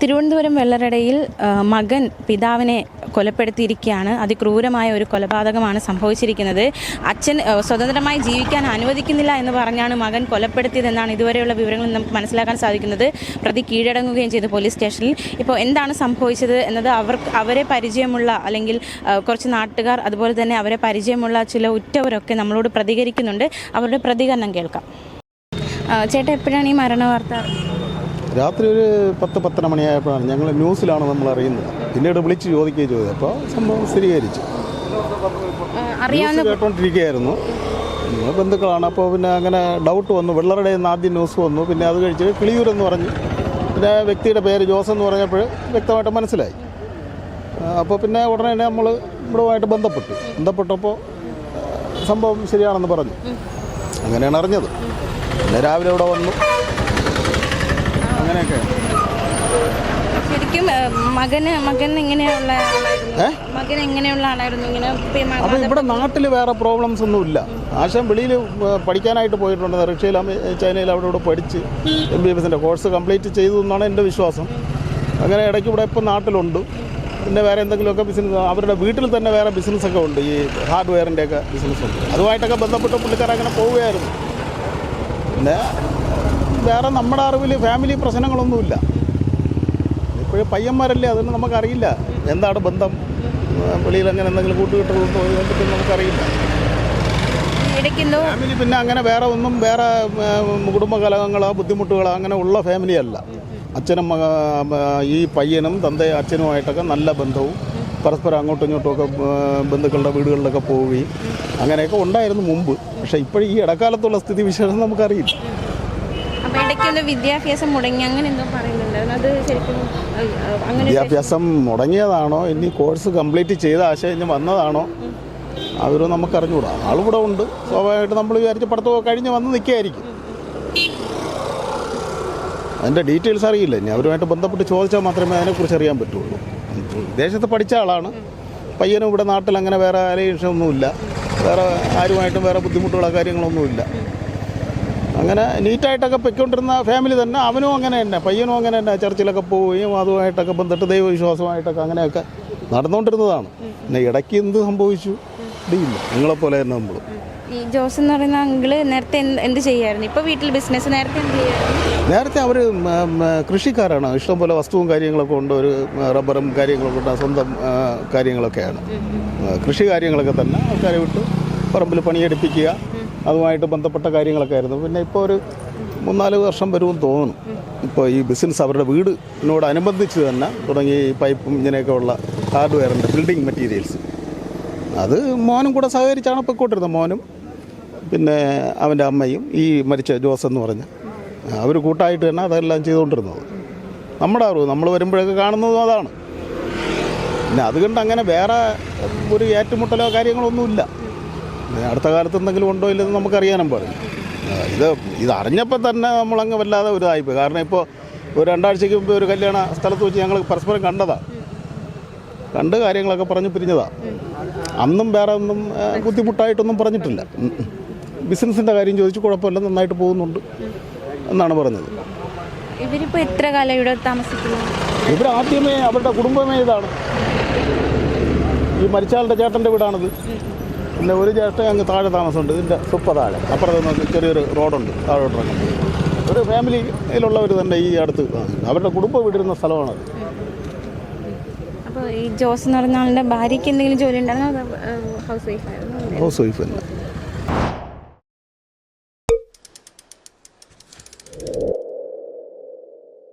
തിരുവനന്തപുരം വെള്ളറടയിൽ മകൻ പിതാവിനെ കൊലപ്പെടുത്തിയിരിക്കുകയാണ്. അതിക്രൂരമായ ഒരു കൊലപാതകമാണ് സംഭവിച്ചിരിക്കുന്നത്. അച്ഛൻ സ്വതന്ത്രമായി ജീവിക്കാൻ അനുവദിക്കുന്നില്ല എന്ന് പറഞ്ഞാണ് മകൻ കൊലപ്പെടുത്തിയതെന്നാണ് ഇതുവരെയുള്ള വിവരങ്ങൾ നമുക്ക് മനസ്സിലാക്കാൻ സാധിക്കുന്നത്. പ്രതി കീഴടങ്ങുകയും ചെയ്തു പോലീസ് സ്റ്റേഷനിൽ. ഇപ്പോൾ എന്താണ് സംഭവിച്ചത് എന്നത് അവർക്ക് അവരെ പരിചയമുള്ള അല്ലെങ്കിൽ കുറച്ച് നാട്ടുകാർ അതുപോലെ തന്നെ അവരെ പരിചയമുള്ള ചില ഉറ്റവരൊക്കെ നമ്മളോട് പ്രതികരിക്കുന്നുണ്ട്. അവരുടെ പ്രതികരണം കേൾക്കാം. ചേട്ടാ എപ്പോഴാണ് ഈ മരണ വാർത്ത രാത്രി ഒരു പത്ത് പത്തര മണിയായപ്പോഴാണ് ഞങ്ങൾ ന്യൂസിലാണ് നമ്മൾ അറിയുന്നത്. പിന്നീട് വിളിച്ച് ചോദിക്കുകയും ചെയ്തത് അപ്പോൾ സംഭവം സ്ഥിരീകരിച്ചു. ന്യൂസ് കേട്ടോണ്ടിരിക്കുകയായിരുന്നു. നിങ്ങൾ ബന്ധുക്കളാണ്. അപ്പോൾ പിന്നെ അങ്ങനെ ഡൗട്ട് വന്നു. വെള്ളറുടെ നിന്ന് ആദ്യം ന്യൂസ് വന്നു. പിന്നെ അത് കഴിച്ച് കിളിയൂരെന്ന് പറഞ്ഞ് പിന്നെ വ്യക്തിയുടെ പേര് ജോസ് എന്ന് പറഞ്ഞപ്പോൾ വ്യക്തമായിട്ട് മനസ്സിലായി. അപ്പോൾ പിന്നെ ഉടനെ തന്നെ നമ്മൾ ഇവിടുമായിട്ട് ബന്ധപ്പെട്ടു. ബന്ധപ്പെട്ടപ്പോൾ സംഭവം ശരിയാണെന്ന് പറഞ്ഞു. അങ്ങനെയാണ് അറിഞ്ഞത്. പിന്നെ രാവിലെ ഇവിടെ വന്നു. അങ്ങനെയൊക്കെ. ശരിക്കും മകന് മകൻ എങ്ങനെയുള്ള ആളായിരുന്നു ഏ? മകൻ എങ്ങനെയുള്ള ആളായിരുന്നു. ഇങ്ങനെ അപ്പോൾ ഇവിടെ നാട്ടിൽ വേറെ പ്രോബ്ലംസ് ഒന്നും ഇല്ല. ആശം വെളിയിൽ പഠിക്കാനായിട്ട് പോയിട്ടുണ്ട്. റഷ്യയിൽ ചൈനയിൽ അവിടെ ഇവിടെ പഠിച്ച് എം ബി എസിന്റെ കോഴ്സ് കംപ്ലീറ്റ് ചെയ്തു എന്നാണ് എന്റെ വിശ്വാസം. അങ്ങനെ ഇടയ്ക്ക് ഇവിടെ ഇപ്പം നാട്ടിലുണ്ട്. പിന്നെ വേറെ എന്തെങ്കിലുമൊക്കെ ബിസിനസ് അവരുടെ വീട്ടിൽ തന്നെ വേറെ ബിസിനസ്സൊക്കെ ഉണ്ട്. ഈ ഹാർഡ്വെയറിന്റെയൊക്കെ ബിസിനസ് ഉണ്ട്. അതുമായിട്ടൊക്കെ ബന്ധപ്പെട്ട് പുള്ളിക്കാരങ്ങനെ പോവുകയായിരുന്നു. പിന്നെ വേറെ നമ്മുടെ അറിവിൽ ഫാമിലി പ്രശ്നങ്ങളൊന്നുമില്ല. ഇപ്പോഴും പയ്യന്മാരല്ലേ അതൊന്നും നമുക്കറിയില്ല. എന്താണ് ബന്ധം? വെളിയിൽ അങ്ങനെ എന്തെങ്കിലും കൂട്ടുകെട്ടുകളൊന്നും അതിനെപ്പറ്റി നമുക്കറിയില്ല. ഫാമിലി പിന്നെ അങ്ങനെ വേറെ ഒന്നും വേറെ കുടുംബകലഹങ്ങളോ കുടുംബ കലഹങ്ങളോ ബുദ്ധിമുട്ടുകളോ അങ്ങനെ ഉള്ള ഫാമിലി അല്ല. അച്ഛനും ഈ പയ്യനും തന്ത അച്ഛനുമായിട്ടൊക്കെ നല്ല ബന്ധവും പരസ്പരം അങ്ങോട്ടും ഇങ്ങോട്ടും ഒക്കെ ഉം, ബന്ധുക്കളുടെ വീടുകളിലൊക്കെ പോവുകയും അങ്ങനെയൊക്കെ ഉണ്ടായിരുന്നു മുമ്പ്. പക്ഷേ ഇപ്പോഴും ഈ ഇടക്കാലത്തുള്ള സ്ഥിതി വിശേഷം നമുക്കറിയില്ല. അപ്പൊ വിദ്യാഭ്യാസം മുടങ്ങി അങ്ങനെ എന്തോ പറയുന്നുണ്ടായിരുന്നു. അത് ശരിക്കും അങ്ങനെ വിദ്യാഭ്യാസം മുടങ്ങിയതാണോ? ഇനി കോഴ്സ് കംപ്ലീറ്റ് ചെയ്ത ആശയം ഇനി വന്നതാണോ? അതൊരു നമുക്കറിഞ്ഞുകൂടാ ആളിവിടെ ഉണ്ട്. സ്വാഭാവികമായിട്ട് നമ്മൾ വിചാരിച്ച പഠിത്തമൊക്കെ കഴിഞ്ഞ് വന്ന് നിൽക്കുകയായിരിക്കും. അതിന്റെ ഡീറ്റെയിൽസ് അറിയില്ല. ഇനി അവരുമായിട്ട് ബന്ധപ്പെട്ട് ചോദിച്ചാൽ മാത്രമേ അതിനെക്കുറിച്ച് അറിയാൻ പറ്റുള്ളൂ. വിദേശത്ത് പഠിച്ച ആളാണ്. പയ്യനും ഇവിടെ നാട്ടിൽ അങ്ങനെ വേറെ ആരെയും ഇഷ്ടമൊന്നുമില്ല. വേറെ ആരുമായിട്ടും വേറെ ബുദ്ധിമുട്ടുള്ള കാര്യങ്ങളൊന്നുമില്ല. അങ്ങനെ നീറ്റായിട്ടൊക്കെ പൊയ്ക്കൊണ്ടിരുന്ന ഫാമിലി തന്നെ അവനും അങ്ങനെ തന്നെ പയ്യനും അങ്ങനെ തന്നെ ചർച്ചിലൊക്കെ പോവുകയും അതുമായിട്ടൊക്കെ ബന്ധപ്പെട്ട് ദൈവവിശ്വാസമായിട്ടൊക്കെ അങ്ങനെയൊക്കെ നടന്നുകൊണ്ടിരുന്നതാണ് പിന്നെ ഇടയ്ക്ക് എന്ത് സംഭവിച്ചു? ഇടിയില്ല. നിങ്ങളെപ്പോലെ തന്നെ നമ്മൾ ഈ ജോസ് എന്ന് പറയുന്ന അങ്കിൾ നേരത്തെ എന്ത് ചെയ്യായിരുന്നു? ഇപ്പൊ വീട്ടിൽ ബിസിനസ് നേരത്തെ എന്ത് ചെയ്യായിരുന്നു? നേരത്തെ അവർ കൃഷിക്കാരാണ്. ഇഷ്ടംപോലെ വസ്തുവും കാര്യങ്ങളൊക്കെ ഉണ്ട്. ഒരു റബ്ബറും കാര്യങ്ങളൊക്കെ ഉണ്ട്. സ്വന്തം കാര്യങ്ങളൊക്കെയാണ്. കൃഷി കാര്യങ്ങളൊക്കെ തന്നെ ആൾക്കാരെ വിട്ട് പറമ്പിൽ പണിയെടുപ്പിക്കുക. അതുമായിട്ട് ബന്ധപ്പെട്ട കാര്യങ്ങളൊക്കെ ആയിരുന്നു. പിന്നെ ഇപ്പോൾ ഒരു മൂന്നാൽ വർഷം വരുമെന്ന് തോന്നുന്നു. ഇപ്പോൾ ഈ ബിസിനസ് അവരുടെ വീടിനോടനുബന്ധിച്ച് തന്നെ തുടങ്ങി പൈപ്പും ഇങ്ങനെയൊക്കെ ഉള്ള ഹാർഡ്വെയറിന്റെ ബിൽഡിംഗ് മെറ്റീരിയൽസ് അത് മോനും കൂടെ സഹകരിച്ചാണ് പൊയ്ക്കോട്ടിരുന്നത് മോനും പിന്നെ അവന്റെ അമ്മയും ഈ മരിച്ച ജോസ് എന്ന് പറഞ്ഞ അവർ കൂട്ടായിട്ട് തന്നെ അതെല്ലാം ചെയ്തുകൊണ്ടിരുന്നത്. നമ്മുടെ അറിവ് നമ്മൾ വരുമ്പോഴൊക്കെ കാണുന്നതും അതാണ്. പിന്നെ അതുകൊണ്ട് അങ്ങനെ വേറെ ഒരു ഏറ്റുമുട്ടലോ കാര്യങ്ങളൊന്നുമില്ല. അടുത്ത കാലത്ത് എന്തെങ്കിലും ഉണ്ടോ ഇല്ലെന്ന് നമുക്കറിയാനും പാടില്ല. ഇത് ഇത് അറിഞ്ഞപ്പോൾ തന്നെ നമ്മളങ്ങ് വല്ലാതെ ഒരു ഇതായിപ്പോയി കാരണം ഇപ്പോൾ ഒരു രണ്ടാഴ്ചയ്ക്ക് മുമ്പ് ഒരു കല്യാണ സ്ഥലത്ത് വെച്ച് ഞങ്ങൾ പരസ്പരം കണ്ടതാണ് കണ്ട് കാര്യങ്ങളൊക്കെ പറഞ്ഞ് പിരിഞ്ഞതാണ് അന്നും വേറെ ഒന്നും ബുദ്ധിമുട്ടായിട്ടൊന്നും പറഞ്ഞിട്ടില്ല. ബിസിനസ്സിന്റെ കാര്യം ചോദിച്ചു കുഴപ്പമില്ല നന്നായിട്ട് പോകുന്നുണ്ട് എന്നാണ് പറഞ്ഞത്. ഇവരിപ്പോൾ എത്ര കാലം ഇവിടെ താമസിക്കുന്നു? ഇവർ ആദ്യമേ അവരുടെ കുടുംബമേ ഇതാണ്. ഈ മരിച്ചാളുടെ ചേട്ടന്റെ വീടാണിത്. പിന്നെ ഒരു ചേട്ടൻ അങ്ങ് താഴെ താമസമുണ്ട്. ഇതിന്റെ സുപ്പ താഴെ അപ്പുറത്ത് നിന്ന് ചെറിയൊരു റോഡുണ്ട്. താഴോട്ട് ഇറങ്ങും. ഒരു ഫാമിലിയിലുള്ളവർ തന്നെ ഈ അടുത്ത് അവരുടെ കുടുംബം വീടിരുന്ന സ്ഥലമാണത് അപ്പോൾ ഈ ജോസ് എന്ന് പറഞ്ഞ ആളുടെ ഭാര്യയ്ക്ക് എന്തെങ്കിലും ജോലി ഉണ്ടായിരുന്നോ? ഹൗസ് വൈഫ് ആയിരുന്നു? ഹൗസ് വൈഫ് തന്നെ.